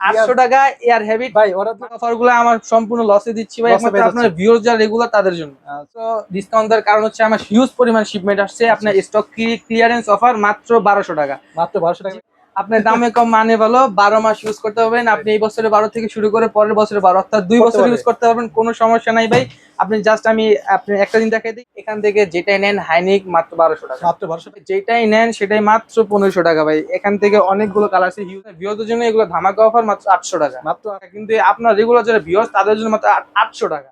আটশো টাকা air habit ভাই ওরা তো অফারগুলো আমার সম্পূর্ণ লসে দিচ্ছি ভাই। একমাত্র আপনার ভিউয়ার্স যারা রেগুলার তাদের জন্য। তো ডিসকাউন্ট দেওয়ার কারণ হচ্ছে আমার হিউজ পরিমাণ শিপমেন্ট আসছে। আপনার স্টক ক্লিয়ারেন্স অফার মাত্র বারোশো টাকা। মাত্র বারোশো টাকা। আপনার দামে কম মানে ভালো বারো মাস ইউজ করতে পারবেন। আপনি এই বছরে বারো থেকে শুরু করে পরের বছরে বারো অর্থাৎ দুই বছর ইউজ করতে পারবেন কোনো সমস্যা নাই ভাই। আপনি জাস্ট আমি আপনি একটা দিন দেখাই দিই। এখান থেকে যেটাই নেন হাইনিক মাত্র বারোশো টাকা। মাত্র বারোশো যেটাই নেন সেটাই মাত্র পনেরোশো টাকা ভাই। এখান থেকে অনেকগুলো কালার আছে ভিওদের জন্য এগুলো ধামাকা অফার মাত্র আটশো টাকা। মাত্র কিন্তু আপনার রেগুলার যারা ভিওস তাদের জন্য মাত্র আটশো টাকা।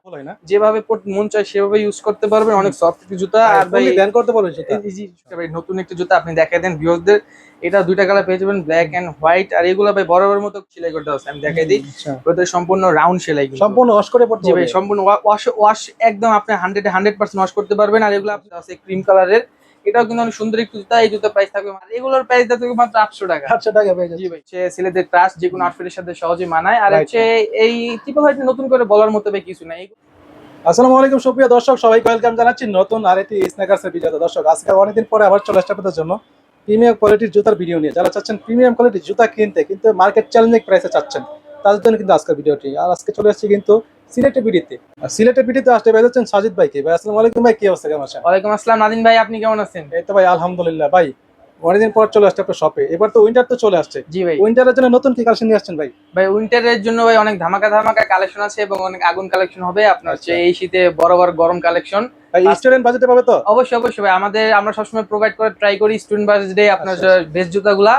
যেভাবে মন চায় সেভাবে ইউজ করতে পারবেন। অনেক সফট একটি জুতা। আর ভাই ব্যান করতে পারবে সেটা। এই যে ভাই নতুন একটা জুতা আপনি দেখাই দেন ভিউয়ারদের এটা দুইটা কালার পেয়ে যাবেন ব্ল্যাক এন্ড হোয়াইট আর এগুলো ভাই বরাবর মতো সেলাই করতে হবে আমি দেখাই দিই। আচ্ছা। ওদের সম্পূর্ণ রাউন্ড সেলাই সম্পূর্ণ ওয়াশ করে পড়তে ভাই হবে? সম্পূর্ণ ওয়াশ ওয়াশ একদম আপনি হান্ড্রেড হান্ড্রেড পার্সেন্ট ওয়াশ করতে পারবেন আর এগুলো আপনার আছে ক্রিম কালারের এটাও কিন্তু অনেক সুন্দর একটু জুতা এই জুতা প্রাইস থাকবে আর এগুলোর প্রাইস থাকবে মাত্র আটশো টাকা। আটশো টাকা পেয়ে জি যাচ্ছে ভাই সে ছেলেদের ট্রাস্ট যে কোনো আউটফিটের সাথে সহজে মানায়। আর. হচ্ছে এই ট্রিপল হোয়াইট নতুন করে বলার মতো কিছু নাই। আসসালামু আলাইকুম সুপ্রিয় দর্শক সবাইকে ওয়েলকাম জানাচ্ছি নতুন আরেকটি স্ন্যাকার্সের ভিডিওতে দর্শক আজকে অনেকদিন পরে আবার চলে আসছে আপনাদের জন্য। প্রিমিয়াম কোয়ালিটির জুতার ভিডিও নিয়ে। যারা চাচ্ছেন প্রিমিয়াম কোয়ালিটির জুতা কিনতে কিন্তু মার্কেট চ্যালেঞ্জিং প্রাইসে চাচ্ছেন তাদের জন্য কিন্তু আজকের ভিডিওটি আর আজকে চলে আসছি কিন্তু সিলেটের বিডিতে। আর সিলেটের বিডিতে আসতে ভাই যাচ্ছেন সাজিদ ভাইকে ভাই আসসালামু আলাইকুম ভাই কি অবস্থা? কেমন আছেন? ওয়ালাইকুম আসসালাম নাদিন ভাই আপনি কেমন আছেন? এই তো ভাই আলহামদুলিল্লাহ। ভাই অনেকদিন পর চলে আসছে আপনার শপে এবার তো উইন্টার তো চলে আসছে। জি ভাই। উইন্টারের জন্য নতুন কি কালেকশন নিয়ে আসছেন ভাই? ভাই উইন্টারের জন্য ভাই অনেক ধামাকা ধামাকা কালেকশন আছে এবং অনেক আগুন কালেকশন হবে। আপনার হচ্ছে আচ্ছা। এই শীতে বড় বড় গরম কালেকশন ভাই আচ্ছা। স্টুডেন্ট বাজেটে পাবে তো? অবশ্যই অবশ্যই ভাই। আমাদের আমরা সবসময় প্রোভাইড করে ট্রাই করি স্টুডেন্ট বার্থডে আপনার আচ্ছা, বেস্ট জুতাগুলা।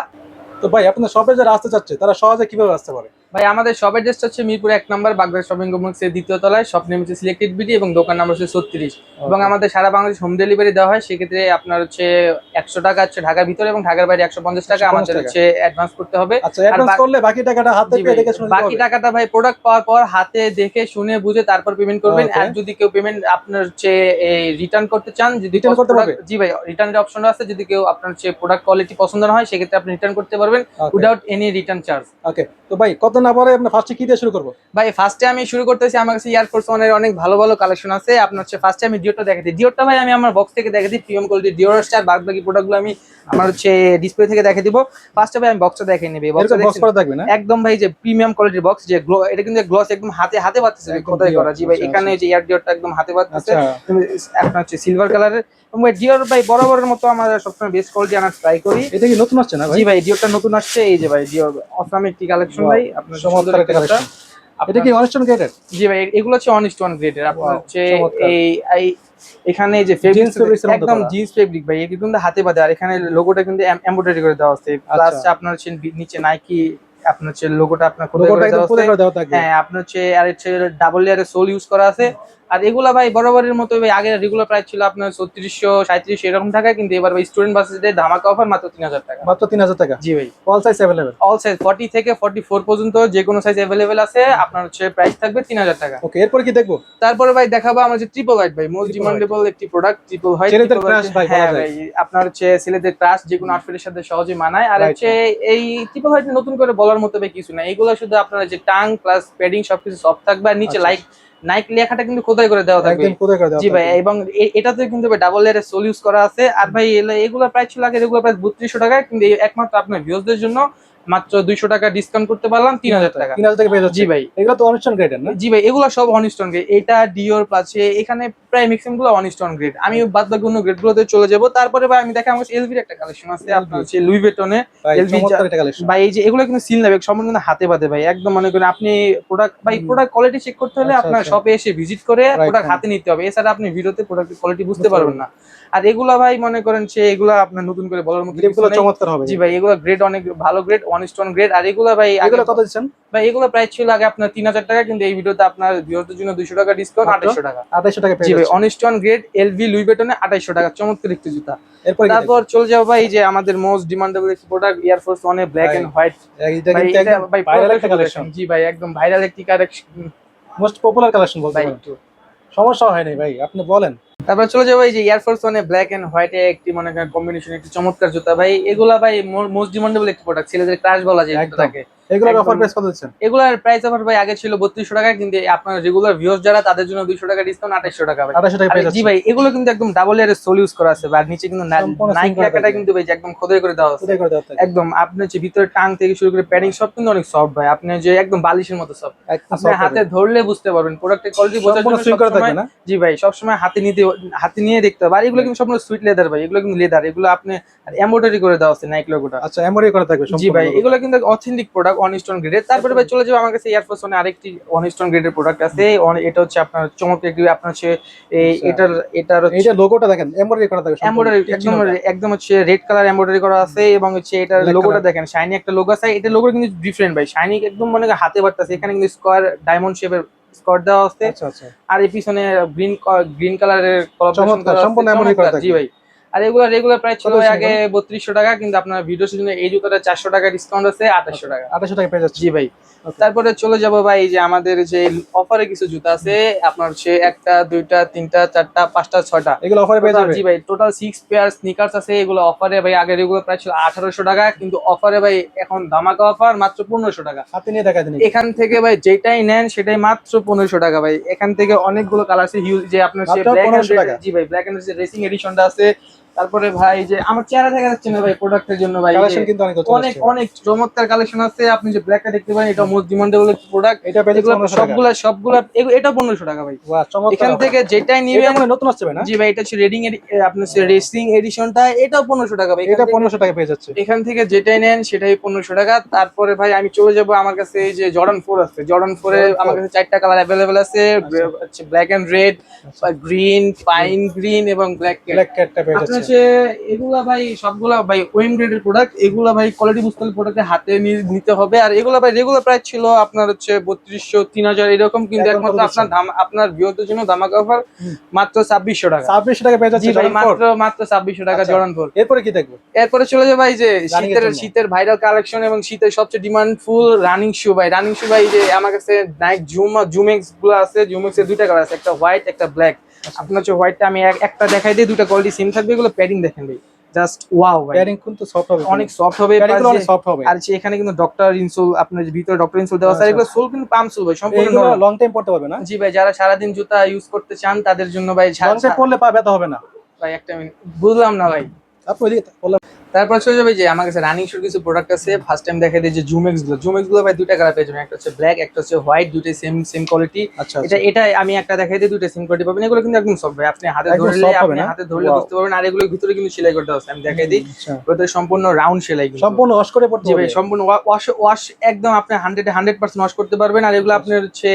তো ভাই আপনার শপে যারা আসতে চাচ্ছে তারা সহজে কীভাবে আসতে পারে? ভাই আমাদের শপের ড্রেসটা হচ্ছে মিরপুর এক নম্বর বাগদা শপিং কমপ্লেক্সের দ্বিতীয় তলায়। শপ নেম হচ্ছে সিলেক্টেড বিডি এবং দোকান নাম্বার হচ্ছে ছত্রিশ। এবং আমাদের সারা বাংলাদেশ হোম ডেলিভারি দেওয়া হয়। সেক্ষেত্রে আপনার হচ্ছে একশো টাকা হচ্ছে ঢাকার ভিতরে এবং ঢাকার বাইরে একশো পঞ্চাশ টাকা। আমাদের হচ্ছে অ্যাডভান্স করতে হবে। আচ্ছা করলে বাকি টাকাটা হাতে বাকি টাকাটা ভাই প্রোডাক্ট পাওয়ার পর হাতে দেখে শুনে বুঝে তারপর পেমেন্ট করবেন। আর যদি কেউ পেমেন্ট আপনার হচ্ছে রিটার্ন করতে চান যদি Return করতে product- পারবে? জি ভাই রিটার্নের অপশন আছে যদি কেউ আপনার হচ্ছে প্রোডাক্ট কোয়ালিটি পছন্দ না হয় সেক্ষেত্রে আপনি রিটার্ন করতে পারবেন without any return charge okay তো ভাই কত না পরে আপনার ফার্স্টে কি দিয়ে শুরু করব? ভাই ফার্স্টে আমি শুরু করতেছি আমার কাছে এয়ারফোর্স ওয়ানের অনেক ভালো ভালো কালেকশন আছে। আপনার হচ্ছে ফার্স্টে আমি ডিওরটা দেখাচ্ছি ডিওরটা ভাই আমি আমার বক্স থেকে দেখে দিই। প্রিমিয়াম কোয়ালিটি ডিওর আর বাদ বাকি প্রোডাক্টগুলো আমি আমার হচ্ছে ডিসপ্লে থেকে দেখে দিব। ফার্স্টে ভাই আমি বক্সটা দেখে নিবি। বক্সটা করা না? একদম ভাই যে প্রিমিয়াম কোয়ালিটির বক্স যে গ্লো এটা কিন্তু গ্লস একদম হাতে হাতে পাচ্ছে কোথায় করা? জি ভাই আচ্ছা, এখানে যে এয়ার ডিওরটা একদম হাতে পাচ্ছে আচ্ছা আপনার হচ্ছে সিলভার কালারের এবং ভাই ডিওর ভাই বরাবরের মতো আমরা সবসময় বেস্ট কোয়ালিটি আনার ট্রাই করি। এটা কি নতুন আসছে না ভাই? জি ভাই ডিওরটা নতুন আসছে এই যে ভাই ডিওর অসাম একটি কালেকশন ভাই আপনার চমৎকার একটা। আপনার- এটা কি অনস্টন গ্রেডের জি ভাই এগুলো হচ্ছে অন স্টোন গ্রেডের আপনার হচ্ছে এই এখানে যে মধ্যে একদম জিন্স ফেব্রিক ভাই এটা কিন্তু হাতে বাঁধে। আর এখানে লোগোটা কিন্তু এমব্রয়ডারি করে দেওয়া আছে। প্লাস আচ্ছা। আপনার হচ্ছে নিচে নাইকি আপনার হচ্ছে লোগোটা আপনার করে দেওয়া আছে। হ্যাঁ আপনার হচ্ছে আর হচ্ছে ডাবল লেয়ারের সোল ইউজ করা আছে। আর এগুলা ভাই বরাবরের মতো ভাই আগে রেগুলার প্রাইস ছিল আপনার ছত্রিশশো সাঁত্রিশশো এরকম টাকা কিন্তু এবার ভাই স্টুডেন্ট বাসের ধামাকা অফার মাত্র তিন হাজার টাকা। মাত্র তিন হাজার টাকা? জি ভাই। All size available all size forty থেকে ফর্টি ফোর পর্যন্ত যে কোনো সাইজ অ্যাভেলেবেল আছে আপনার হচ্ছে প্রাইস থাকবে তিন হাজার টাকা। ওকে এরপর কি দেখব? তারপরে ভাই দেখাবো আমার যে ট্রিপল হোয়াইট ভাই মোস্ট ডিমান্ডেবল একটি প্রোডাক্ট ট্রিপল হোয়াইট হ্যাঁ ভাই আপনার হচ্ছে ছেলেদের ক্রাশ যে কোনো আউটফিটের সাথে সহজে মানায়। আর হচ্ছে এই ট্রিপল হোয়াইট নতুন করে বলার মতো কিছু না এগুলো শুধু আপনার যে টাং প্লাস প্যাডিং সবকিছু সফট থাকবে। আর নিচে আচ্ছা। লাইক নাইক লেখাটা কিন্তু খোদাই করে দেওয়া থাকবে? জি ভাই এবং এটাতে কিন্তু ডাবল লেয়ারের সোল ইউজ করা আছে। আর ভাই এগুলো প্রায় ছিল আগে এগুলো প্রাইস বত্রিশশো টাকা কিন্তু একমাত্র আপনার ভিউজদের জন্য। মাত্র দুইশো টাকা ডিসকাউন্ট করতে পারলাম তিন হাজার টাকা। তিন হাজার টাকা পেয়ে যাচ্ছে জি ভাই। এগুলো তো অনস্টন না? জি ভাই এগুলো সব অনস্টন গ্রেড এটা ডিওর প্লাস এখানে প্রায় ম্যাক্সিমামগুলো অনস্টন গ্রেড আমি বাদ বাকি অন্য গ্রেড গুলোতে চলে যাব। তারপরে ভাই আমি দেখা আমার এলভির একটা কালেকশন আছে আপনার হচ্ছে লুই বেটনে কালেকশন ভাই এই যে এগুলো কিন্তু সিল নেবে সম্পূর্ণ হাতে বাদে ভাই। একদম মনে করেন আপনি প্রোডাক্ট ভাই প্রোডাক্ট কোয়ালিটি চেক করতে হলে আচ্ছা, আপনার আচ্ছা। শপে এসে ভিজিট করে প্রোডাক্ট হাতে নিতে হবে। এছাড়া আপনি ভিডিওতে প্রোডাক্টের কোয়ালিটি বুঝতে পারবেন না। আর এগুলা ভাই মনে করেন সে এগুলা আপনার নতুন করে বলার মতো চমৎকার হবে জি ভাই এগুলো গ্রেড অনেক ভালো গ্রেড ওয়ান স্টোন গ্রেড আর এগুলা ভাই এগুলো কত দিচ্ছেন? ভাই এগুলো প্রাইস ছিল আগে আপনার তিন হাজার টাকা কিন্তু এই ভিডিওতে আপনার ভিউয়ারদের জন্য দুইশো টাকা ডিসকাউন্ট? আঠাইশো টাকা। আঠাইশো টাকা জি ভাই যাচ্ছে অনস্টন গ্রেড এলভি লুই বেটনে আঠাইশো টাকা চমৎকার একটি জুতা। তারপর চলে যাব ভাই যে আমাদের মোস্ট ডিমান্ডেবল একটি প্রোডাক্ট এয়ারফোর্স ওয়ানে ব্ল্যাক এন্ড হোয়াইট দেখব? ভাই এইটা এটা কিন্তু ভাই ভাইরাল একটা কালেকশন জি ভাই একদম ভাইরাল একটি কালেকশন মোস্ট পপুলার কালেকশন বলতে পারেন। সমস্যা হয়নি ভাই আপনি বলেন। তারপর চলে যাব এই যে এয়ারফোর্স ওয়ানে ব্ল্যাক এন্ড হোয়াইট একটি মনে করেন কম্বিনেশন একটি চমৎকার জুতা। ভাই এগুলা ভাই মোস্ট ডিমান্ডেবল একটি প্রোডাক্ট ছেলেদের ক্রাশ বলা যায় একদম। এগুলোর অফার প্রাইস কত দিচ্ছেন? এগুলার প্রাইস অফার ভাই আগে ছিল বত্রিশশো টাকা কিন্তু আপনার রেগুলার ভিউজ যারা তাদের জন্য দুইশো টাকা ডিসকাউন্ট আঠাশশো টাকা ভাই। আঠাশশো টাকা পেয়ে জি ভাই এগুলো কিন্তু একদম ডাবল সোল ইউজ করা আছে আর নিচে কিন্তু নাইক লেখাটা কিন্তু ভাই একদম খোদাই করে দেওয়া আছে। কোথায় করে দেওয়া থাকে? একদম আপনি যে ভিতরে টাং থেকে শুরু করে প্যাডিং সব কিন্তু অনেক সফট ভাই। আপনি যে একদম বালিশের মতো সফট আপনি হাতে ধরলে বুঝতে পারবেন প্রোডাক্টের কোয়ালিটি বোঝার জন্য সুইং করা থাকবে না? জি ভাই সবসময় হাতে নিতে হাতে নিয়ে দেখতে হবে। আর এগুলো কিন্তু সম্পূর্ণ সুইট লেদার ভাই। এগুলো কিন্তু লেদার এগুলো আপনি এমব্রয়ডারি করে দেওয়া আছে নাইক লোগোটা আচ্ছা এমআরআই করা থাকবে জি ভাই এগুলো কিন্তু অথেন্টিক প্রোডাক্ট অন স্টোন গ্রেডের তারপরে ভাই চলে যাবে আমার কাছে এয়ারফোর্স ওয়ানে আরেকটি অন স্টোন গ্রেডের প্রোডাক্ট আছে। এটা হচ্ছে আপনার চমক একটি আপনার হচ্ছে এই আচ্ছা। এটার এটার এইটা লোগোটা দেখেন এমআরআই করা সম্পূর্ণ। এমব্রয়ডারি একদম একদম হচ্ছে রেড কালার এমব্রয়ডারি করা আছে এবং হচ্ছে এটার লোগোটা দেখেন শাইনি একটা লোগো আছে। এটা লোগো কিন্তু ডিফারেন্ট ভাই শাইনি একদম মনে হাতে বাড়তেছে এখানে কিন্তু স্কোয়ার ডায়মন্ড শেপের স্কোয়ার দেওয়া আছে। আচ্ছা আচ্ছা। আর এই পিছনে গ্রিন গ্রিন কালারের সম্পূর্ণ এমনই করা থাকে। জি ভাই। আর এগুলো রেগুলার প্রাইস ছিল আগে বত্রিশশো টাকা কিন্তু আপনার ভিডিও সিজনে এই জুতোটা চারশো টাকা ডিসকাউন্ট আছে আঠাশশো টাকা। আঠাশশো টাকা পেয়ে যাচ্ছে জি ভাই. তারপরে চলে যাব ভাই যে আমাদের যে অফারে কিছু জুতা আছে আপনার হচ্ছে একটা দুইটা তিনটা চারটা পাঁচটা ছয়টা। এগুলো অফারে পেয়ে Total, যাবে? জি ভাই টোটাল সিক্স পেয়ার স্নিকার্স আছে এগুলো অফারে ভাই আগে রেগুলার প্রাইস ছিল আঠারোশো টাকা কিন্তু অফারে ভাই এখন ধামাকা অফার মাত্র পনেরোশো টাকা। হাতে নিয়ে দেখা দিন। এখান থেকে ভাই যেটাই নেন সেটাই মাত্র পনেরোশো টাকা ভাই। এখান থেকে অনেকগুলো কালার আছে হিউজ যে আপনার মাত্র ব্ল্যাক 1500 টাকা? জি ভাই ব্ল্যাক এন্ড রেসিং এডিশনটা আছে তারপরে ভাই যে আমার চেহারা দেখা যাচ্ছে না ভাই প্রোডাক্টের জন্য ভাই কালেকশন কিন্তু অনেক অনেক অনেক চমৎকার কালেকশন আছে। আপনি যে ব্ল্যাকটা দেখতে পারেন এটা মোস্ট ডিমান্ডেবল একটা প্রোডাক্ট এটা 1500 সবগুলা সবগুলা এটা পনেরোশো টাকা ভাই। এখান থেকে যেটাই এটা নিবেন মনে নতুন আসছে না? জি ভাই এটা হচ্ছে রেডিং এর আপনার রেসিং এডিশনটা এটাও পনেরোশো টাকা ভাই। এটা এখান থেকে- পনেরোশো টাকা পেয়ে যাচ্ছে। এখান থেকে যেটাই নেন সেটাই পনেরোশো টাকা। তারপরে ভাই আমি চলে যাব আমার কাছে এই যে জর্ডান ফোর আছে। জর্ডান ফোরে Jordan আমার কাছে চারটা কালার অ্যাভেলেবেল আছে। Black and red green pine green এবং ব্ল্যাক ব্ল্যাক ক্যাটটা পেয়ে যাচ্ছে। হচ্ছে এগুলা ভাই সবগুলা ভাই ওয়েম গ্রেডের প্রোডাক্ট এগুলা ভাই কোয়ালিটি বুঝতে হলে প্রোডাক্টে হাতে নিতে হবে। আর এগুলা ভাই রেগুলার প্রাইস ছিল আপনার হচ্ছে বত্রিশশো তিন হাজার এরকম কিন্তু একমাত্র আপনার দাম আপনার বিহতের জন্য ধামাকা অফার মাত্র ছাব্বিশশো টাকা। ছাব্বিশশো টাকা পেয়ে যাচ্ছে। মাত্র মাত্র ছাব্বিশশো টাকা আচ্ছা। জর্ডান ফোর এরপরে কি দেখব? এরপরে চলে যাবে ভাই যে শীতের শীতের ভাইরাল কালেকশন এবং শীতের সবচেয়ে ডিমান্ড ফুল রানিং শু ভাই। রানিং শু ভাই যে আমার কাছে নাইক জুম জুমেক্সগুলো আছে জুমেক্স এর দুইটা কালার আছে একটা হোয়াইট একটা ব্ল্যাক আচ্ছা। আপনার যে হোয়াইটটা আমি একটা দেখাই দিই দুটো কোয়ালিটি সেম থাকবে এগুলো প্যাডিং দেখেন ভাই। জাস্ট ওয়াও ভাই। প্যাডিং কিন্তু সফট হবে অনেক সফট হবে প্যাডিং অনেক সফট হবে। আর যে এখানে কিন্তু ডক্টর ইনসোল আপনার যে ভিতরে ডক্টর ইনসোল দেওয়া আছে আচ্ছা। এগুলো সোল কিন্তু পাম সোল ভাই সম্পূর্ণ লং টাইম পড়তে পারবে না? জি ভাই যারা সারা দিন জুতা ইউজ করতে চান তাদের জন্য ভাই লং টাইম পড়লে পা ব্যথা হবে না। ভাই একটা মিনিট বুঝলাম না ভাই। আপনি ওইদিকে বললাম তারপর চলে যাবে যে আমার কাছে রানিং শুর কিছু প্রোডাক্ট আছে। ফার্স্ট টাইম দেখা দিই যে জুমেক্সগুলো। জুমেক্সগুলো ভাই দুইটা কালার পেয়ে যাবেন। একটা হচ্ছে ব্ল্যাক একটা হচ্ছে হোয়াইট দুইটাই সেম সেম কোয়ালিটি আচ্ছা এটা আচ্ছা। এটা আমি একটা দেখাই দিই দুইটা সেম কোয়ালিটি পাবেন। এগুলো কিন্তু একদম সব ভাই। আপনি হাতে ধরলে আপনি না? হাতে ধরলে বুঝতে পারবেন। আর এগুলোর ভিতরে কিন্তু সেলাই করতে আছে আমি দেখাই দিই। আচ্ছা। ওদের সম্পূর্ণ রাউন্ড সেলাই কিন্তু। সম্পূর্ণ ওয়াশ করে পড়তে হবে। সম্পূর্ণ ওয়াশ ওয়াশ একদম আপনি হান্ড্রেড হান্ড্রেড পার্সেন্ট ওয়াশ করতে পারবেন। আর এগুলো আপনার হচ্ছে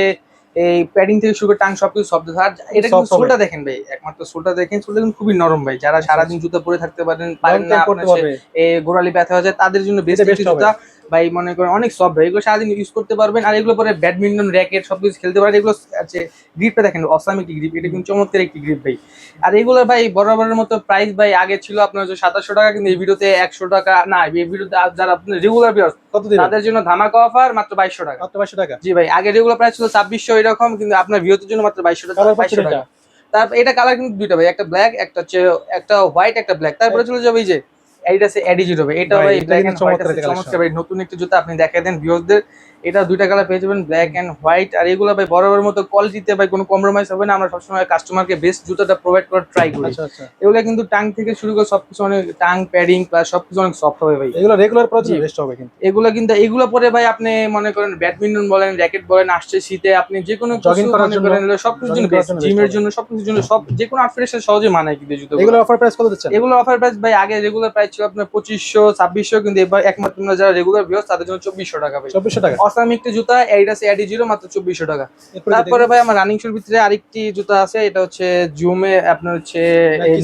এই প্যাডিং থেকে শুরু করে টাং সবকিছু শব্দ আর এটা কিন্তু সোলটা দেখেন ভাই একমাত্র সোলটা দেখেন সোলটা কিন্তু খুবই নরম ভাই। যারা সারাদিন জুতা পরে থাকতে পারেন পারেন না টাইম আপনার পড়তে হচ্ছে পারবে এ গোড়ালি ব্যথা হয়ে যায় তাদের জন্য বেস্ট জুতা ভাই মনে করেন অনেক সফট ভাই এগুলো সারাদিন ইউজ করতে পারবেন। আর এগুলো পরে ব্যাডমিন্টন র্যাকেট সবকিছু খেলতে পারেন। এগুলো আছে গ্রিপটা দেখেন অসাম একটি গ্রিপ এটা কিন্তু চমৎকার একটি গ্রিপ ভাই। আর এগুলো ভাই বরাবরের মতো প্রাইস ভাই আগে ছিল আপনার হচ্ছে সাতাশশো টাকা কিন্তু এই ভিডিওতে একশো টাকা না এই ভিডিওতে যারা আপনার রেগুলার বিয়ার কত দিন তাদের জন্য ধামাকা অফার মাত্র বাইশশো টাকা। মাত্র বাইশশো টাকা? জি ভাই আগে রেগুলার প্রাইস ছিল ছাব্বিশশো এরকম কিন্তু আপনার ভিডিওতে জন্য মাত্র বাইশশো টাকা বাইশশো টাকা। তারপর এটা কালার কিন্তু দুইটা ভাই একটা ব্ল্যাক একটা হচ্ছে একটা হোয়াইট একটা ব্ল্যাক তারপরে চলে যাবে এই যে এইটা সে অ্যাডিজিট হবে। এটা ভাই, ভাই ব্ল্যাক এন্ড হোয়াইট চমৎকার নতুন একটা জুতা আপনি দেখাই দেন ভিউয়ারদের এটা দুইটা কালার পেয়ে যাবেন ব্ল্যাক এন্ড হোয়াইট আর এগুলো ভাই বরাবর মতো কোয়ালিটিতে ভাই কোনো কম্প্রোমাইজ হবে না। আমরা সবসময় কাস্টমারকে বেস্ট জুতোটা প্রোভাইড করার ট্রাই করি। আচ্ছা আচ্ছা। এগুলো কিন্তু টাং থেকে শুরু করে সবকিছু অনেক টাং প্যাডিং প্লাস সবকিছু অনেক সফট হবে ভাই। এগুলো রেগুলার জি। বেস্ট হবে কিন্তু। এগুলো কিন্তু এগুলো পরে ভাই আপনি মনে করেন ব্যাডমিন্টন বলেন র্যাকেট বলেন আসছে শীতে আপনি যে কোনো Jogging করার জন্য, সবকিছুর জন্য করার জিমের। জন্য সবকিছুর জন্য সব যে কোনো আউটফিটের সাথে সহজে মানায় কিন্তু জুতো এগুলো অফার প্রাইস কত দিচ্ছেন? এগুলো অফার প্রাইস ভাই আগে রেগুলার প্রাইস ছিল আপনার পঁচিশশো ছাব্বিশশো কিন্তু এবার একমাত্র যারা রেগুলার ভিউস তাদের জন্য চব্বিশশো টাকা ভাই। চব্বিশশো টাকা। অসাম একটি জুতা এইটাস এডি জিরো মাত্র চব্বিশশো টাকা। তারপরে ভাই আমার রানিং শুর ভিতরে আরেকটি জুতা আছে এটা হচ্ছে জুমে আপনার হচ্ছে।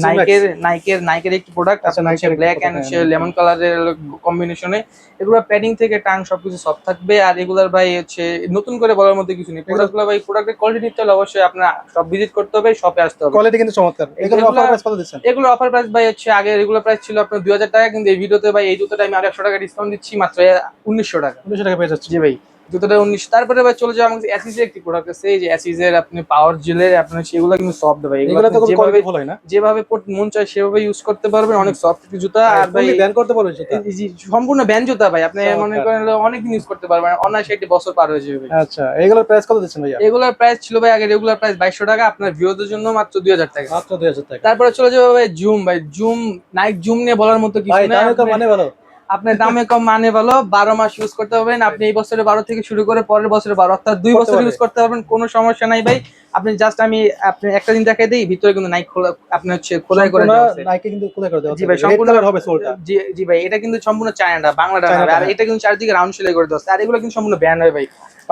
নাইকের নাইকের নাইকের একটি প্রোডাক্ট আচ্ছা, আপনার হচ্ছে ব্ল্যাক এন্ড হচ্ছে। লেমন কালারের কম্বিনেশনে এগুলো প্যাডিং থেকে টাং সবকিছু সফট থাকবে আর এগুলার ভাই হচ্ছে নতুন করে বলার মধ্যে কিছু নেই। প্রোডাক্টগুলো ভাই প্রোডাক্টের কোয়ালিটি নিতে হলে অবশ্যই আপনার সব ভিজিট করতে হবে শপে আসতে হবে। কোয়ালিটি কিন্তু চমৎকার। এগুলো অফার প্রাইস কত দিচ্ছেন? এগুলো অফার প্রাইস ভাই হচ্ছে আগে রেগুলার প্রাইস ছিল আপনার দুই হাজার টাকা কিন্তু এই ভিডিওতে ভাই এই জুতোটা আমি আর একশো টাকা ডিসকাউন্ট দিচ্ছি মাত্র উনিশশো টাকা। উনিশশো টাকা পেয়ে যাচ্ছে। জি ভাই। জুতোটা উনিশ তারপরে ভাই চলে যাও আমাদের অ্যাসিসের একটি প্রোডাক্ট আছে এই যে আপনি পাওয়ার জেলের আপনার সেগুলো কিন্তু সফট ভাই। এগুলো তো যেভাবে মন চায় সেভাবে ইউজ করতে পারবেন। অনেক সফট জুতা। আর ভাই ব্যান করতে এই সম্পূর্ণ ব্যান্ড জুতা ভাই। আপনি মনে করেন অনেক দিন ইউজ করতে পারবেন। অনায়াসে একটি বছর পার হয়ে যাবে। আচ্ছা এগুলোর প্রাইস কত দিচ্ছেন ভাইয়া? এগুলোর প্রাইস ছিল ভাই আগে রেগুলার প্রাইস বাইশশো টাকা আপনার ভিউদের জন্য মাত্র দুই হাজার টাকা। মাত্র দুই হাজার টাকা। তারপরে চলে যাবে ভাই জুম ভাই জুম নাইক জুম নিয়ে বলার মতো কিছু ভাই না। তো মানে ভালো। আপনার দামে কম মানে ভালো বারো মাস ইউজ করতে পারবেন। আপনি এই বছরে বারো থেকে শুরু করে পরের বছরে বারো অর্থাৎ দুই বছর ইউজ করতে পারবেন কোনো সমস্যা নাই ভাই। আপনি জাস্ট আমি আপনি একটা দিন দেখাই দিই ভিতরে কিন্তু নাইক খোলা আপনি হচ্ছে খোদাই করে দেওয়া আছে। নাইকে কিন্তু খোদাই করে দেওয়া জি ভাই, সম্পূর্ণ- হবে সোলটা জি জি ভাই এটা কিন্তু সম্পূর্ণ চায়নাটা বাংলাটা না আর। এটা কিন্তু চারদিকে রাউন্ড সেলাই করে দেওয়া আছে। আর এগুলো কিন্তু সম্পূর্ণ ব্যান্ড হয় ভাই।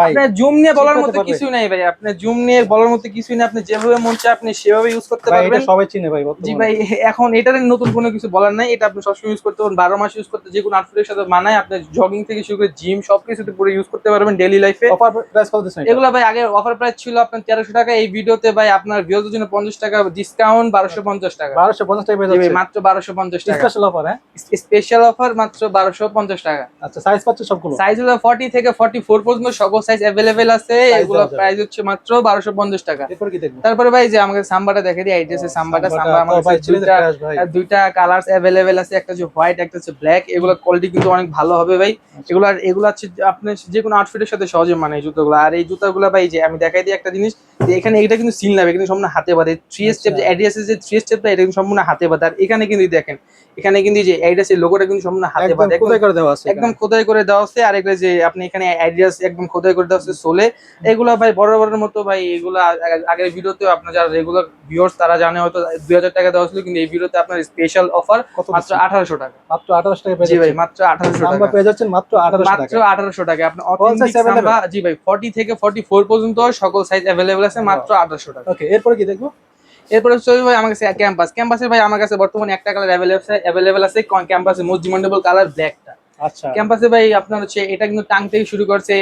আপনার জুম নিয়ে বলার মতো কিছু। নাই ভাই। আপনার জুম নিয়ে বলার মতো কিছুই নেই। আপনি যেভাবে মন চায় আপনি সেভাবে ইউজ করতে ভাই এটা পারবেন। সবাই চিনে ভাই জি ভাই এখন এটার নতুন কোনো কিছু বলার নাই। এটা আপনি সবসময় ইউজ করতে পারবেন বারো মাস ইউজ করতে যে কোনো আউটফিটের সাথে মানায় আপনি জগিং থেকে শুরু করে জিম সবকিছুতে পুরো ইউজ করতে পারবেন ডেইলি লাইফে অফার প্রাইস কত দিচ্ছেন এগুলো ভাই আগে অফার প্রাইস ছিল আপনার তেরোশো টাকা। এই ভিডিওতে ভাই আপনার ভিউজের জন্য পঞ্চাশ টাকা ডিসকাউন্ট বারোশো পঞ্চাশ টাকা। বারোশো পঞ্চাশ টাকা পেয়ে যাচ্ছে। মাত্র বারোশো পঞ্চাশ টাকা। স্পেশাল অফার হ্যাঁ? স্পেশাল অফার মাত্র বারোশো পঞ্চাশ টাকা। আচ্ছা সাইজ পাচ্ছে সবগুলো? সাইজ হলো ফর্টি থেকে ফর্টি ফোর পর্যন্ত সকল সাইজ অ্যাভেলেবেল আছে। এগুলো প্রাইস হচ্ছে মাত্র বারোশো পঞ্চাশ টাকা। এরপর কি দেখব? তারপরে ভাই যে আমাকে সাম্বাটা দেখে দিই আইডিএস সাম্বাটা সাম্বা আমার তো ভাই ছেলেদের দুইটা crush ভাই। আর দুইটা কালার অ্যাভেলেবেল আছে একটা হচ্ছে হোয়াইট একটা হচ্ছে ব্ল্যাক এগুলো কোয়ালিটি কিন্তু অনেক ভালো হবে ভাই। আচ্ছা। এগুলো এগুলো হচ্ছে আপনি যে কোনো আউটফিটের সাথে সহজে মানে এই জুতোগুলো। আর এই জুতোগুলো ভাই যে আমি দেখাই দিই একটা জিনিস যে এখানে এটা কিন্তু সিল নাবে কিন্তু সম্পূর্ণ হাতে বাঁধে। থ্রি স্টেপ যে আচ্ছা। অ্যাডিয়াস যে থ্রি স্টেপটা এটা কিন্তু সম্পূর্ণ হাতে বাঁধে। আর এখানে কিন্তু দেখেন এখানে কিন্তু যে অ্যাডিয়াস এর লোগোটা কিন্তু সম্পূর্ণ হাতে বাঁধে। একদম খোদাই করে দেওয়া আছে একদম খোদাই করে দেওয়া আছে। আর এগুলো যে আপনি এখানে অ্যাড্রেস একদম খোদাই করে দেওয়া আছে সোলে। এগুলো ভাই বড় বড় মতো ভাই এগুলো আগের ভিডিওতে আপনার যারা রেগুলার ভিউয়ার্স তারা জানে হয়তো দুই হাজার টাকা দেওয়া ছিল কিন্তু এই ভিডিওতে আপনার স্পেশাল অফার মাত্র দিচ্ছেন? আঠারোশো টাকা। মাত্র আঠারোশো টাকা পেয়ে জি ভাই মাত্র আঠারোশো নাম্বার টাকা। পেয়ে যাচ্ছেন মাত্র আঠারোশো মাত্র টাকা আঠারোশো টাকা আপনার size অথেন্টিক জি ভাই ফর্টি থেকে ফর্টি ফোর পর্যন্ত সকল সাইজ অ্যাভেলেবেল আছে। মাত্র আঠারোশো টাকা। ওকে, এরপরে কি দেখব? এরপরে চলবে ভাই আমার কাছে ক্যাম্পাস ক্যাম্পাসে ভাই আমার কাছে বর্তমানে একটা কালার অ্যাভেলেবেল আছে ক্যাম্পাসে মোস্ট ডিমান্ডেবল কালার ব্ল্যাকটা ক্যাম্পাসে ভাই আপনার হচ্ছে এটা কিন্তু টাং থেকে শুরু করছে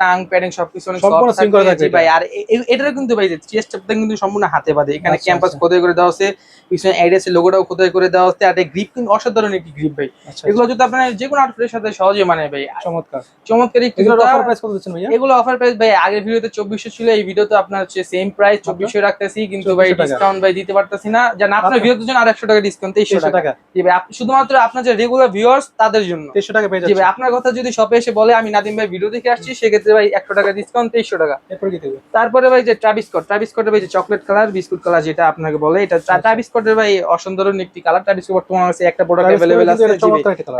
টাং প্যাডিং সবকিছু অনেক সম্পূর্ণ soft করা থাকে, ভাই। আর এটারও কিন্তু ভাই চেস্ট কিন্তু সম্পূর্ণ হাতে বাঁধে। এখানে আচ্ছা, ক্যাম্পাস আচ্ছা। খোদাই করে দেওয়া আছে পিছনে এর লোগোটাও খোদাই করে দেওয়া আছে আর গ্রিপ কিন্তু অসাধারণ একটি গ্রিপ ভাই। আচ্ছা এগুলো যদি আপনার যে কোনো আউটফিটের সাথে সহজে মানে ভাই চমৎকার। চমৎকার একটি অফার প্রাইস কত দিচ্ছেন ভাইয়া? এগুলো অফার প্রাইস ভাই আগের ভিডিওতে চব্বিশশো ছিল এই ভিডিওতে আপনার হচ্ছে সেম প্রাইস চব্বিশশো রাখতেছি কিন্তু ভাই ডিসকাউন্ট ভাই দিতে পারতেছি না। যেন আপনার জন্য আর একশো টাকা ডিসকাউন্ট টাকা। টাকা। জি ভাই শুধুমাত্র আপনার যে রেগুলার ভিউয়ার্স তাদের জন্য। টাকা পেয়ে যাচ্ছে। আপনার কথা যদি শপে এসে বলে আমি নাদিম ভাই ভিডিও দেখে আসছি সেক্ষেত্রে ভাই একশো টাকা ডিসকাউন্ট তেইশশো টাকা। এরপর কি দেখব তারপরে ভাই যে ট্রাভিস কোট ট্রাভিস কোটের ভাই যে চকলেট কালার বিস্কুট কালার যেটা আপনাকে বলে এটা ট্রাভিস কোটের ভাই অসাধারণ একটি কালার ট্রাভিস কোট তোমার কাছে একটা প্রোডাক্ট অ্যাভেলেবেল আছে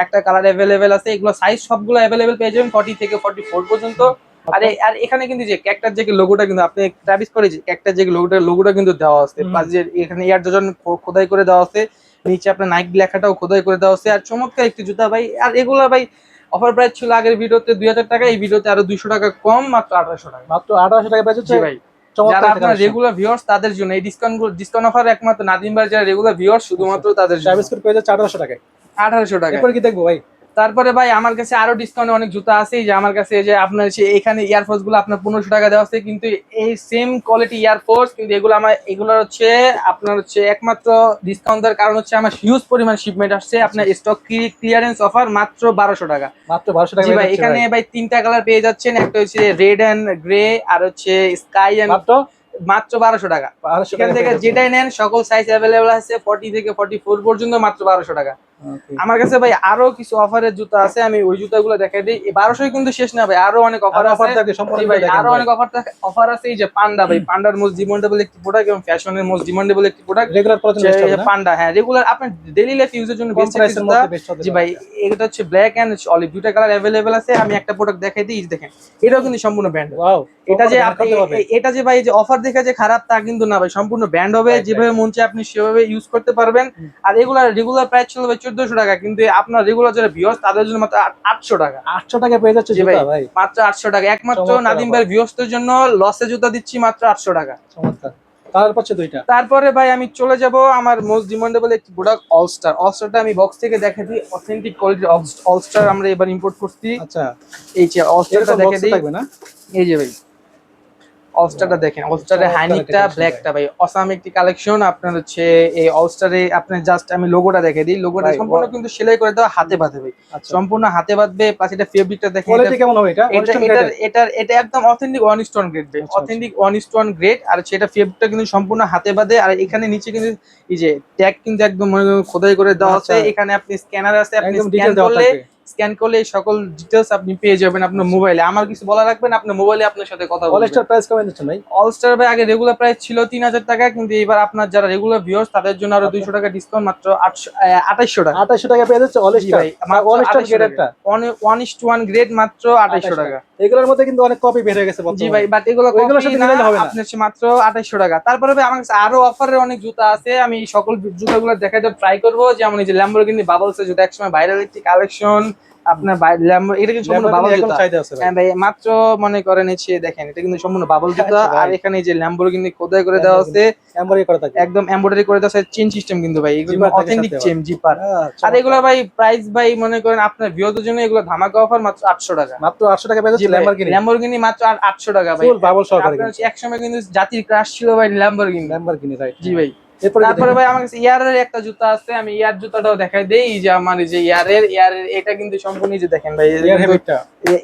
একটা কালার অ্যাভেলেবেল আছে এগুলো সাইজ সবগুলো অ্যাভেলেবেল পেয়ে যাবেন ফর্টি থেকে ফর্টি ফোর পর্যন্ত আরে আর এখানে কিন্তু যে ক্যাকটার যে লোগোটা কিন্তু আপনি ট্রাভিস করে যে ক্যাকটার যে লোগোটা লোগোটা কিন্তু দেওয়া আছে প্লাস যে এখানে এয়ার ডজন খোদাই করে দেওয়া আছে নিচে আপনার নাইক লেখাটাও খোদাই করে দেওয়া হচ্ছে আর চমৎকার একটি জুতা ভাই। আর এগুলা ভাই অফার প্রাইস ছিল আগের ভিডিওতে দুই হাজার টাকা এই ভিডিওতে আরও দুইশো টাকা কম মাত্র আঠারোশো টাকা। মাত্র আঠারোশো টাকা পেয়ে ভাই। যারা আপনার রেগুলার ভিউয়ার্স তাদের জন্য এই ডিসকাউন্ট ডিসকাউন্ট অফার একমাত্র নাদিম ভাই যারা রেগুলার ভিউয়ার্স শুধুমাত্র তাদের ট্রাভিস কোট আঠারোশো টাকায়। আঠারোশো টাকা এরপর কি দেখব ভাই? তারপরে ভাই আমার কাছে আরও ডিসকাউন্ট অনেক জুতা আছে যে আমার কাছে যে আপনার এখানে ইয়ারফোর্সগুলো আপনার পনেরোশো টাকা দেওয়া আছে কিন্তু এই সেম কোয়ালিটি ইয়ারফোর্স কিন্তু এগুলো আমার এগুলো হচ্ছে আপনার হচ্ছে একমাত্র ডিসকাউন্ট দেওয়ার কারণ হচ্ছে আমার হিউজ পরিমাণ শিপমেন্ট আসছে আপনার স্টক ক্লিয়ারেন্স অফার মাত্র বারোশো টাকা মাত্র বারোশো টাকা ভাই এখানে ভাই। তিনটা কালার পেয়ে যাচ্ছেন একটা হচ্ছে রেড অ্যান্ড গ্রে আর হচ্ছে স্কাই অ্যান্ড মাত্র মাত্র বারোশো টাকা এখান থেকে যেটাই নেন সকল সাইজ অ্যাভেলেবল আছে ফর্টি থেকে ফর্টি ফোর পর্যন্ত মাত্র বারোশো টাকা. আমার কাছে ভাই আরও কিছু অফারের জুতা আছে আমি ওই জুতাগুলো দেখাই দিই। বারোশোই কিন্তু শেষ না ভাই আরও অনেক অফার অফার থাকে সম্পূর্ণ ভাই আরও অনেক অফার থাকে অফার আছে এই যে পান্ডা ভাই পান্ডার মোস্ট ডিমান্ডেবল একটি প্রোডাক্ট এবং ফ্যাশনের মোস্ট ডিমান্ডেবল একটি প্রোডাক্ট রেগুলার হবে পান্ডা হ্যাঁ রেগুলার আপনার ডেইলি লাইফ ইউজের জন্য বেস্ট প্রাইসের মধ্যে বেস্ট হতে জি ভাই এটা হচ্ছে ব্ল্যাক এন্ড অলিভ দুটা কালার অ্যাভেলেবেল আছে আমি একটা প্রোডাক্ট দেখাই দিই দেখেন এটাও কিন্তু সম্পূর্ণ ব্র্যান্ড ওয়াও এটা যে আপনি এটা যে ভাই যে অফার দেখে যে খারাপ তা কিন্তু না ভাই সম্পূর্ণ ব্র্যান্ড হবে যেভাবে মন চায় আপনি সেভাবে ইউজ করতে পারবেন। আর এগুলা রেগুলার প্রাইস ছিল ভাই চোদ্দশো টাকা কিন্তু আপনার রেগুলার যারা ভিউয়ার্স তাদের জন্য মাত্র আটশো টাকা। আটশো টাকা পেয়ে যাচ্ছে ভাই। মাত্র আটশো টাকা। একমাত্র নাদিম ভাই ভিউয়ার্সদের জন্য লসে জুতা দিচ্ছি মাত্র আটশো টাকা। চমৎকার। কালার দুইটা। তারপরে ভাই আমি চলে যাব আমার মোস্ট ডিমান্ডেবল একটি প্রোডাক্ট অলস্টার অলস্টারটা আমি বক্স থেকে দেখে দিই অথেন্টিক কোয়ালিটির অলস্টার আমরা এবার ইম্পোর্ট করছি। আচ্ছা। এই যে অলস্টারটা দেখে দিই। না? এই যে ভাই। অলস্টারটা দেখেন। অলস্টারের হাইনিকটা ব্ল্যাকটা ভাই। অসাম একটি কালেকশন আপনার হচ্ছে এই অলস্টারে আপনার জাস্ট আমি লোগোটা দেখে দিই। লোগোটা সম্পূর্ণ কিন্তু সেলাই করে দেওয়া হাতে বাঁধে ভাই। আচ্ছা। সম্পূর্ণ হাতে বাঁধবে প্লাস এটা ফেব্রিকটা দেখেন এটা- কোয়ালিটি কেমন হবে এটা? এটা? এটার এটা একদম অথেন্টিক ওয়ান স্টোন গ্রেড ভাই অথেন্টিক ওয়ান স্টোন গ্রেড আর সেটা ফেব্রিকটা কিন্তু সম্পূর্ণ হাতে বাঁধে। আর এখানে নিচে কিন্তু এই যে ট্যাগ কিন্তু একদম খোদাই করে দেওয়া আছে। আচ্ছা। এখানে আপনি স্ক্যানার আছে আপনি স্ক্যান করলে স্ক্যান করলে এই সকল ডিটেলস আপনি পেয়ে যাবেন আপনার মোবাইলে আমার কিছু বলা রাখবেন? আপনার মোবাইলে আপনার সাথে কথা অলস্টার প্রাইস কেমন দিচ্ছেন ভাই। অলস্টার ভাই আগে রেগুলার প্রাইস ছিল তিন হাজার টাকা কিন্তু এবার আপনার যারা রেগুলার ভিউয়ার্স তাদের জন্য আরও আচ্ছা। দুইশো টাকা ডিসকাউন্ট মাত্র আটশো আঠাইশো টাকা। 2800 টাকা পেয়ে যাচ্ছে অলস্টার ভাই অলস্টার 2800 গ্রেড একটা। One is to one grade মাত্র আঠাইশো 2800 টাকা। এগুলোর মধ্যে কিন্তু অনেক কপি বের হয়ে গেছে জি ভাই বাট এগুলো copy সাথে মিলালে হবে না। আপনার মাত্র আঠাইশো টাকা। তারপরে ভাই আমার কাছে আরও অফারের অনেক জুতা আছে। আমি সকল জুতাগুলো দেখাতে ট্রাই করব। যেমন এই যে ল্যাম্বরগিনি বাবলসের জুতা একসময় ভাইরাল একটি কালেকশন আপনার এটা কিন্তু সম্পূর্ণ বাবল জুতা। হ্যাঁ ভাই মাত্র মনে করেন দেখেন এটা কিন্তু সম্পূর্ণ বাবল জুতা। আচ্ছা আর এখানে যে ল্যাম্বরগিনি খোদাই করে দেওয়া আছে। এমব্রয়ডারি করা থাকে। একদম এমব্রয়ডারি করে দেওয়া আছে চেন সিস্টেম কিন্তু ভাই। এগুলো অথেন্টিক চেন জিপার আর এগুলো ভাই প্রাইস ভাই মনে করেন আপনার ভিউদের জন্য এগুলো ধামাকা অফার মাত্র আটশো টাকা। মাত্র 800 টাকা পেয়ে ল্যাম্বরগিনি ল্যাম্বরগিনি মাত্র আটশো টাকা ভাই। ফুল বাবল সহকারে একসময় কিন্তু জাতির ক্রাশ ছিল ভাই ল্যাম্বরগিনি ল্যাম্বরগিনি রাইট জি ভাই। তারপরে ভাই আমার কাছে ইয়ারের একটা জুতা আছে আমি ইয়ার জুতাটাও দেখাই দেই এই যে আমার যে ইয়ারের ইয়ারের এটা কিন্তু সম্পূর্ণ যে দেখেন ভাই এয়ার হ্যাবিটটা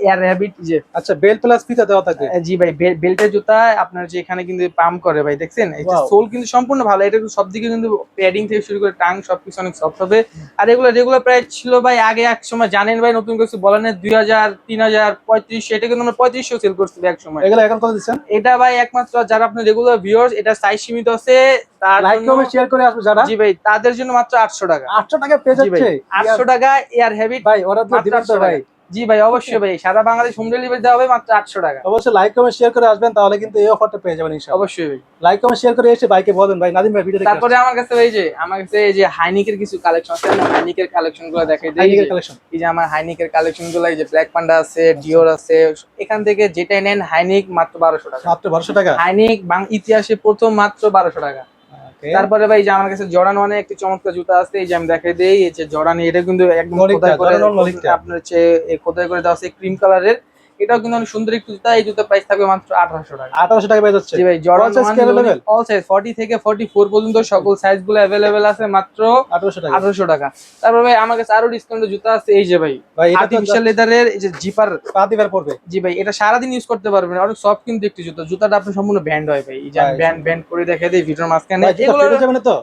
ইয়ার হ্যাবিট যে আচ্ছা বেল প্লাস ফিতা দেওয়া থাকে। জি ভাই বেল্টের জুতা আপনার যে এখানে কিন্তু পাম্প করে ভাই দেখছেন? এই সোল কিন্তু সম্পূর্ণ ভালো এটা কিন্তু সবদিকে কিন্তু প্যাডিং থেকে শুরু করে টাং সবকিছু অনেক সফট হবে। আর এগুলো রেগুলার প্রাইস ছিল ভাই আগে এক সময় জানেন ভাই নতুন কিছু বলেন দুই হাজার তিন হাজার পঁয়ত্রিশশো এটা কিন্তু আমরা পঁয়ত্রিশশো সেল করছি এক সময়। এগুলো এখন কত দিচ্ছেন? এটা ভাই একমাত্র যারা আপনার রেগুলার ভিউয়ার্স এটা সাইজ সীমিত আছে তার লাইক কমেন্ট শেয়ার করে আসবে যারা? জি ভাই তাদের জন্য মাত্র আটশো টাকা। 800 টাকা পেয়ে যাচ্ছে আটশো টাকা এয়ার হ্যাবিট ভাই ওরা তো দিবেন ভাই। জি ভাই অবশ্যই ভাই সারা বাংলাদেশ হোম ডেলিভারি দেওয়া হবে মাত্র আটশো টাকা। অবশ্যই লাইক কমেন্ট শেয়ার করে আসবেন তাহলে কিন্তু এই অফারটা পেয়ে যাবেন ইনশাআল্লাহ। অবশ্যই ভাই। লাইক কমেন্ট শেয়ার করে এসে বাইকে বলবেন ভাই নাদিম ভাই ভিডিও তারপরে আমার কাছে এই যে আমার কাছে এই যে হাইনিকের কিছু কালেকশন আছে আমি হাইনিকের কালেকশনগুলো দেখাই দিই। যে- কালেকশন এই যে আমার হাইনিকের কালেকশনগুলো এই যে ব্ল্যাক পান্ডা আছে ডিওর আছে এখান থেকে যেটাই নেন হাইনিক মাত্র বারোশো টাকা। মাত্র 1200 টাকা। হাইনিক ইতিহাসে প্রথম মাত্র বারোশো টাকা। Okay. তারপরে ভাই যে আমার কাছে জর্ডান ওয়ানে একটি চমৎকার জুতা আছে এই যে আমি দেখাই দেই এই যে জর্ডান এটা কিন্তু একদম। আপনার হচ্ছে এই খোদাই করে দেওয়া আছে ক্রিম কালারের এটাও কিন্তু অনেক সুন্দর একটু জুতা। এই জুতার প্রাইস থাকবে মাত্র আঠারোশো টাকা। আঠারোশো টাকা পেয়ে যাচ্ছে। ভাই জর্ডন অল সাইজ ফর্টি থেকে ফর্টি ফোর পর্যন্ত সকল সাইজগুলো অ্যাভেলেবেল আছে মাত্র আঠারোশো টাকা। আঠারোশো টাকা। তারপর ভাই আমার কাছে আরও ডিসকাউন্ট জুতা আছে। এই যে ভাই আর্টিফিশিয়াল লেদারের যে জিপার পাতিবার পড়বে জি ভাই এটা সারাদিন ইউজ করতে পারবেন। অনেক সফট কিন্তু একটি জুতা। জুতাটা আপনার সম্পূর্ণ ব্যান্ড হয় ভাই। যে ব্যান্ড ব্যান্ড করে দেখে দেই ভিডিওর মাঝখানে।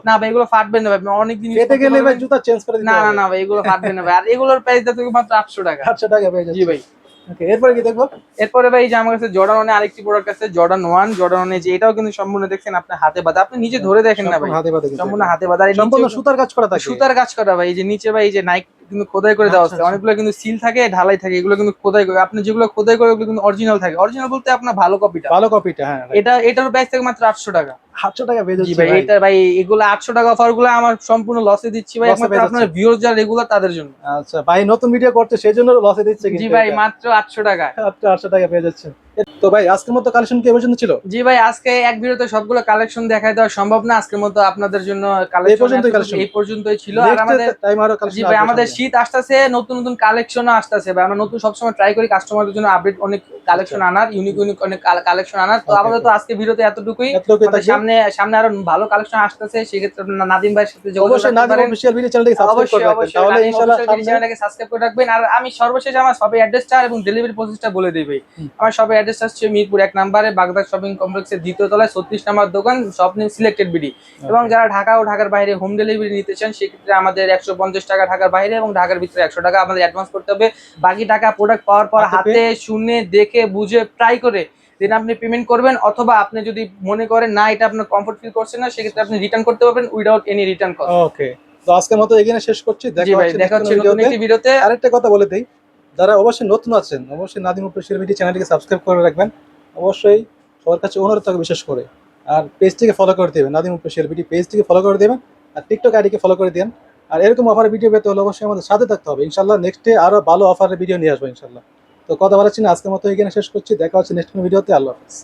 না ভাই এগুলো ফাটবে না ভাই। অনেক দিন পেতে গেলে ভাই জুতা চেঞ্জ করে দিতে না না ভাই এগুলো ফাটবে না ভাই। আর এগুলোর প্রাইস থেকে মাত্র 800 টাকা। 800 টাকা জি ভাই। ওকে এরপরে কি দেখব? এরপরে ভাই যে আমার কাছে জর্ডান ওয়ানে আরেকটি প্রোডাক্ট আছে জর্ডান ওয়ান জর্ডান ওয়ানে যে এটাও কিন্তু সম্পূর্ণ দেখছেন আপনার হাতে বাঁধা। আপনি নিজে ধরে দেখেন না ভাই। হাতে কিন্তু সম্পূর্ণ হাতে বাঁধা। সম্পূর্ণ সুতার কাজ করা থাকে। সুতার কাজ করা ভাই এই যে নিচে ভাই এই যে নাইক কিন্তু খোদাই করে দেওয়া আচ্ছা, আছে আচ্ছা। অনেকগুলো কিন্তু সিল থাকে ঢালাই থাকে এগুলো কিন্তু খোদাই করে আপনি যেগুলো খোদাই করে ওগুলো কিন্তু অরিজিনাল থাকে। অরিজিনাল বলতে আপনার ভালো কপিটা ভালো কপিটা হ্যাঁ এটা এটার প্রাইস থাকে মাত্র আটশো টাকা। 800 টাকা পেয়ে যাচ্ছে ভাই এটা ভাই এগুলো আটশো টাকা অফারগুলো আমার সম্পূর্ণ লসে দিচ্ছি ভাই একমাত্র আপনার ভিউর যারা রেগুলার তাদের জন্য। আচ্ছা ভাই নতুন ভিডিও করতে সেই জন্য লসে দিচ্ছে জি ভাই মাত্র আটশো টাকা। আটশো টাকা পেয়ে যাচ্ছে তো ভাই আজকের মতো কালেকশন কি পর্যন্ত ছিল? জি ভাই আজকে এক ভিডিওতে সবগুলো কালেকশন দেখাই দেওয়া সম্ভব না। আজকের মতো আপনাদের জন্য কালেকশন এই পর্যন্তই ছিল। আর আমাদের টাইম আরও কালেকশন জি ভাই আমাদের শীত আসতেছে নতুন নতুন কালেকশনও আসতেছে ভাই। আমরা নতুন সবসময় ট্রাই করি কাস্টমারদের জন্য আপডেট অনেক কালেকশন আনার ইউনিক ইউনিক অনেক কালেকশন আনার। তো Okay, আপাতত আজকে ভিডিওতে এতটুকুই। আমাদের। সামনে সামনে আরও ভালো কালেকশন আসতেছে সেক্ষেত্রে আপনারা নাদিম ভাইয়ের সাথে যোগাযোগ অবশ্যই রাখতে নাদিম অফিশিয়াল ভিডিও চ্যানেলটাকে সাবস্ক্রাইব করে অবশ্যই রাখবেন তাহলে ইনশাআল্লাহ সাবস্ক্রাইব করে রাখবেন। আর আমি সর্বশেষ আমার শপের অ্যাড্রেসটা এবং ডেলিভারি প্রসেসটা বলে দিই ভাই। আমার শপের অ্যাড্রেস হচ্ছে মিরপুর এক নম্বরে বাগদা শপিং কমপ্লেক্সের দ্বিতীয় তলায় ছত্রিশ নাম্বার দোকান শপ নেম সিলেক্টেড বিডি। এবং যারা ঢাকা ও ঢাকার বাইরে হোম ডেলিভারি নিতে চান সেক্ষেত্রে আমাদের একশো পঞ্চাশ টাকা ঢাকার বাইরে এবং ঢাকার ভিতরে একশো টাকা আমাদের অ্যাডভান্স করতে হবে। বাকি টাকা প্রোডাক্ট পাওয়ার পর হাতে হাতে শুনে দেখে বুঝে ট্রাই করে দেন আপনি পেমেন্ট করবেন অথবা আপনি যদি মনে করেন না এটা আপনার কমফোর্ট ফিল করছে না সেক্ষেত্রে আপনি রিটার্ন করতে পারবেন without any return cost okay তো আজকের মতো এখানে শেষ করছি। দেখা হচ্ছে নতুন একটি ভিডিওতে আরেকটা কথা বলে দেই। যারা অবশ্যই নতুন আছেন, অবশ্যই নাদিম অফিসিয়াল মিডিয়া চ্যানেলটিকে সাবস্ক্রাইব করে রাখবেন। অবশ্যই সবার কাছে অনুরোধ থাকবে বিশেষ করে। আর পেজটিকে ফলো করে দেবেন, নাদিম অফিসিয়াল মিডিয়া পেজটিকে ফলো করে দেবেন, আর টিকটক আইডিকে ফলো করে দেন আর এরকম অফারের ভিডিও পেতে হলে অবশ্যই আমাদের সাথে থাকতে হবে। ইনশাল্লাহ নেক্সটে আরও ভালো অফারের ভিডিও নিয়ে আসব ইনশাল্লাহ তো কথা বলাচ্ছি না, আজকের মতো এখানে শেষ করছি। দেখা হচ্ছে নেক্সট ভিডিওতে আল্লাহ হাফিজ।